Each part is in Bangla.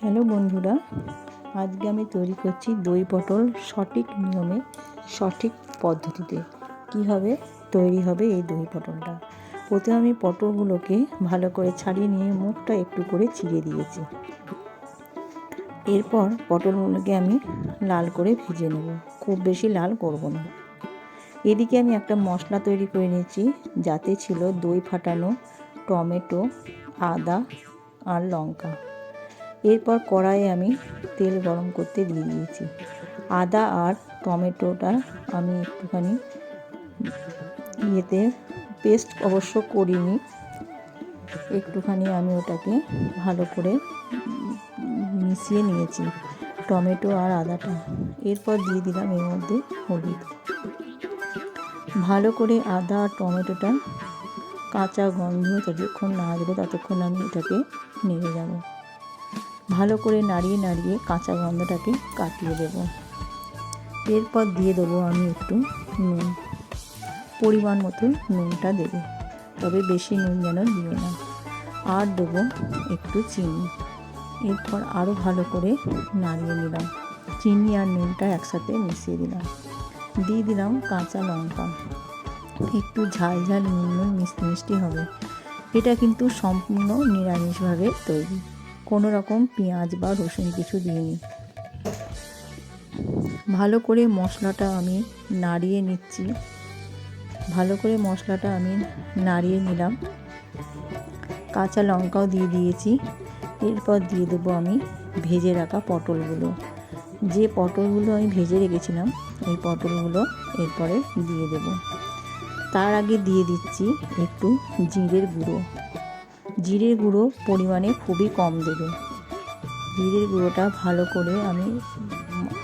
হ্যালো বন্ধুরা, আজকে আমি তৈরি করছি দই পটল সঠিক নিয়মে, সঠিক পদ্ধতিতে। কীভাবে তৈরি হবে এই দই পটলটা? প্রথমে আমি পটলগুলোকে ভালো করে ছাড়িয়ে নিয়ে মুখটা একটু করে চিড়ে দিয়েছি। এরপর পটলগুলোকে আমি লাল করে ভেজে নেব। খুব বেশি লাল করব না। এদিকে আমি একটা মশলা তৈরি করে নিয়েছি, যাতে ছিল দই ফাটানো টমেটো, আদা আর লঙ্কা। এরপর কড়াইয়ে আমি তেল গরম করতে দিয়ে দিয়েছি। আদা আর টমেটোটা আমি একটুখানি ইয়েতে পেস্ট অবশ্য করিনি। একটুখানি আমি ওটাকে ভালো করে মিশিয়ে নিয়েছি, টমেটো আর আদাটা। এরপর দিয়ে দিলাম এর মধ্যে হলুদ। ভালো করে আদা আর টমেটোটা কাঁচা গন্ধ যতক্ষণ না আসবে ততক্ষণ আমি এটাকে নেড়ে যাব। ভালো করে নাড়িয়ে নাড়িয়ে কাঁচা গন্ধটাকে কাটিয়ে দেব। এরপর দিয়ে দেবো আমি একটু নুন। পরিমাণ মতো নুনটা দেবো। তবে বেশি নুন যেন দিও না। আর দেবো একটু চিনি। এরপর আরও ভালো করে নাড়িয়ে নিলাম। চিনি আর নুনটা একসাথে মিশিয়ে দিলাম। দিয়ে দিলাম কাঁচা লঙ্কা। একটু ঝাল ঝাল নুন নুন মিষ্টি মিষ্টি হবে। এটা কিন্তু সম্পূর্ণ নিরামিষভাবে তৈরি। কোনো রকম পেঁয়াজ বা রসুন কিছু দিইনি। ভালো করে মশলাটা আমি নাড়িয়ে নিচ্ছি। ভালো করে মশলাটা আমি নাড়িয়ে নিলাম। কাঁচা লঙ্কাও দিয়ে দিয়েছি। এরপর দিয়ে দেবো আমি ভেজে রাখা পটলগুলো। যে পটলগুলো আমি ভেজে রেখেছিলাম, ওই পটলগুলো এরপরে দিয়ে দেব। তার আগে দিয়ে দিচ্ছি একটু জিরের গুঁড়ো। জিরের গুঁড়ো পরিমাণে খুবই কম দেবে। জিরের গুঁড়োটা ভালো করে আমি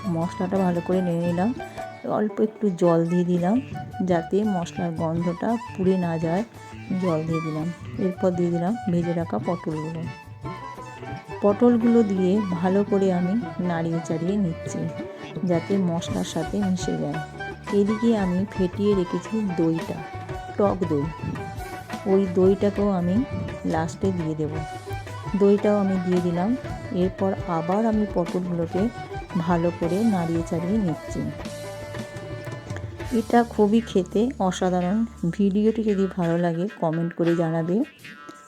মশলাটা ভালো করে নিয়ে নিলাম। অল্প একটু জল দিয়ে দিলাম যাতে মশলার গন্ধটা পুড়ে না যায়। জল দিয়ে দিলাম। এরপর দিয়ে দিলাম ভেজে রাখা পটলগুলো। পটলগুলো দিয়ে ভালো করে আমি নাড়িয়ে চাড়িয়ে নিচ্ছি যাতে মশলার সাথে মিশে যায়। এদিকে আমি ফেটিয়ে রেখেছি দইটা, টক দই। ওই দইটাকেও আমি লাস্টে দিয়ে দেব। দইটাও আমি দিয়ে দিলাম। এরপর আবার আমি পটলগুলোকে ভালো করে নাড়িয়ে চাড়িয়ে নিচ্ছি। এটা খুবই খেতে অসাধারণ। ভিডিওটি যদি ভালো লাগে, কমেন্ট করে জানাবে।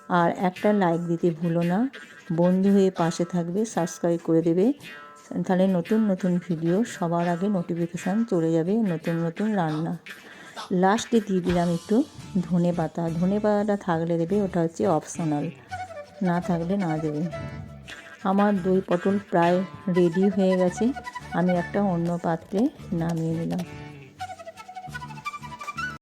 আর একটা লাইক দিতে ভুলো না। বন্ধু হয়ে পাশে থাকবে, সাবস্ক্রাইব করে দেবে। তাহলে নতুন নতুন ভিডিও সবার আগে নোটিফিকেশান চলে যাবে, নতুন নতুন রান্না। লাস্টে দিয়ে দিলাম একটু ধনে পাতা। ধনে পাতাটা থাকলে দেবে, ওটা হচ্ছে অপশনাল না থাকলে না দেবে। আমার দই পটল প্রায় রেডি হয়ে গেছে। আমি একটা অন্য পাত্রে নামিয়ে নিলাম।